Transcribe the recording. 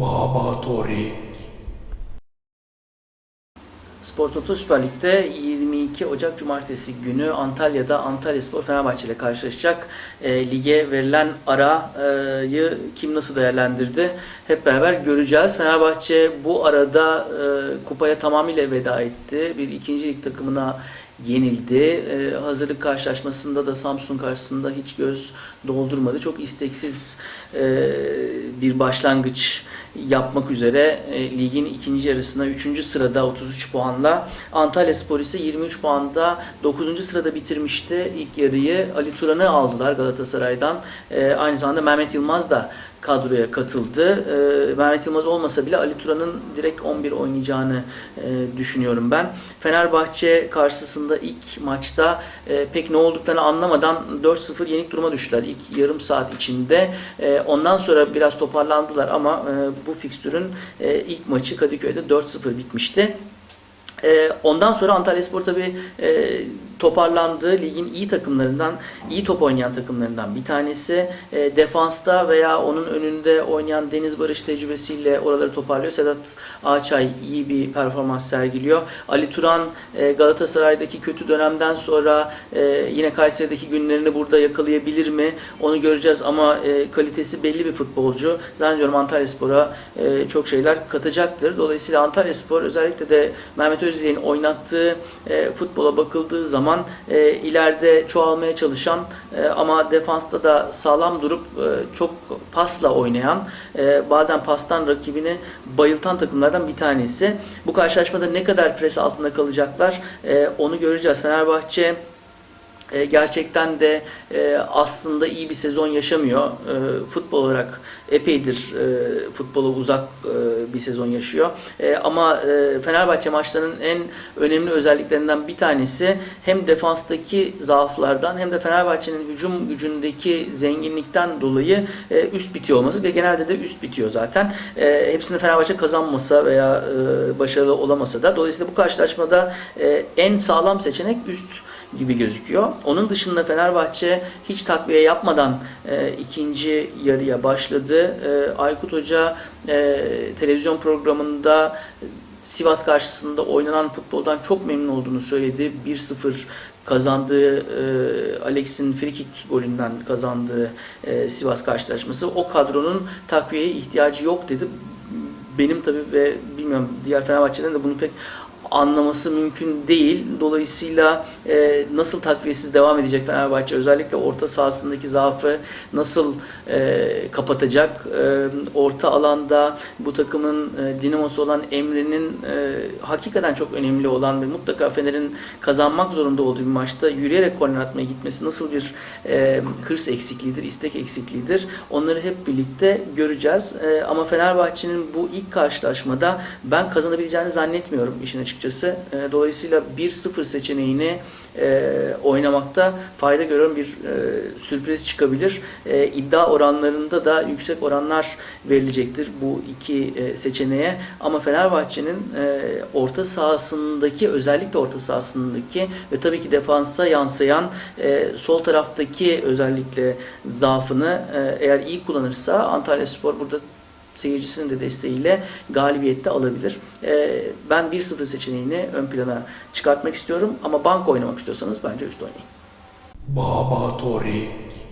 Baba Torik. Spor Toto Süper Lig'de 22 Ocak Cumartesi günü Antalya'da Antalya Spor Fenerbahçe ile karşılaşacak. E, lige verilen arayı kim nasıl değerlendirdi hep beraber göreceğiz. Fenerbahçe bu arada e, kupaya tamamıyla veda etti. Bir ikinci lig takımına yenildi. E, hazırlık karşılaşmasında da Samsun karşısında hiç göz doldurmadı. Çok isteksiz e, bir başlangıç yapmak üzere e, ligin ikinci yarısına 3. sırada 33 puanla Antalya Spor ise 23 puanda 9. sırada bitirmişti. İlk yarıyı Ali Turan'ı aldılar Galatasaray'dan. E, aynı zamanda Mehmet Yılmaz da kadroya katıldı. E, Mehmet Yılmaz olmasa bile Ali Turan'ın direkt 11 oynayacağını e, düşünüyorum ben. Fenerbahçe karşısında ilk maçta e, pek ne olduklarını anlamadan 4-0 yenik duruma düştüler ilk yarım saat içinde. E, ondan sonra biraz toparlandılar ama bu fikstürün ilk maçı Kadıköy'de 4-0 bitmişti. Ondan sonra Antalyaspor tabii e, toparlandı. Ligin iyi takımlarından, iyi top oynayan takımlarından bir tanesi. E, defansta veya onun önünde oynayan Deniz Barış tecrübesiyle oraları toparlıyor. Sedat Ağaçay iyi bir performans sergiliyor. Ali Turan e, Galatasaray'daki kötü dönemden sonra e, yine Kayseri'deki günlerini burada yakalayabilir mi? Onu göreceğiz ama e, kalitesi belli bir futbolcu. Zannediyorum Antalyaspor'a e, çok şeyler katacaktır. Dolayısıyla Antalyaspor özellikle de Mehmet Özilek'in oynattığı e, futbola bakıldığı zaman e, ileride çoğalmaya çalışan e, ama defansta da sağlam durup e, çok pasla oynayan, e, bazen pastan rakibini bayıltan takımlardan bir tanesi. Bu karşılaşmada ne kadar pres altında kalacaklar e, onu göreceğiz. Fenerbahçe e, gerçekten de e, aslında iyi bir sezon yaşamıyor. E, futbol olarak epeydir e, futbola uzak e, bir sezon yaşıyor. E, ama e, Fenerbahçe maçlarının en önemli özelliklerinden bir tanesi hem defanstaki zaaflardan hem de Fenerbahçe'nin hücum gücündeki zenginlikten dolayı e, üst bitiyor olması ve genelde de üst bitiyor zaten. E, hepsini Fenerbahçe kazanmasa veya e, başarılı olamasa da dolayısıyla bu karşılaşmada e, en sağlam seçenek üst gibi gözüküyor. Onun dışında Fenerbahçe hiç takviye yapmadan e, ikinci yarıya başladı. E, Aykut Hoca e, televizyon programında Sivas karşısında oynanan futboldan çok memnun olduğunu söyledi. 1-0 kazandığı e, Alex'in frikik golünden kazandığı e, Sivas karşılaşması o kadronun takviyeye ihtiyacı yok dedi. Benim tabii ve bilmiyorum diğer Fenerbahçe'den de bunu pek anlaması mümkün değil. Dolayısıyla e, nasıl takviyesiz devam edecek Fenerbahçe? Özellikle orta sahasındaki zaafı nasıl e, kapatacak? E, orta alanda bu takımın e, dinamosu olan Emre'nin e, hakikaten çok önemli olan ve mutlaka Fener'in kazanmak zorunda olduğu bir maçta yürüyerek korner atmaya gitmesi nasıl bir e, hırs eksikliğidir, istek eksikliğidir? Onları hep birlikte göreceğiz. E, ama Fenerbahçe'nin bu ilk karşılaşmada ben kazanabileceğini zannetmiyorum işin açıkçası. E, dolayısıyla 1-0 seçeneğini e, oynamakta fayda görüyorum. Bir e, sürpriz çıkabilir. E, iddia oranlarında da yüksek oranlar verilecektir bu iki e, seçeneğe. Ama Fenerbahçe'nin e, orta sahasındaki özellikle orta sahasındaki ve tabii ki defansa yansıyan e, sol taraftaki özellikle zaafını e, eğer iyi kullanırsa Antalya Spor burada seyircisinin de desteğiyle galibiyette alabilir. Ee, ben 1-0 seçeneğini ön plana çıkartmak istiyorum ama bank oynamak istiyorsanız bence üst oynayın. Baba Torik.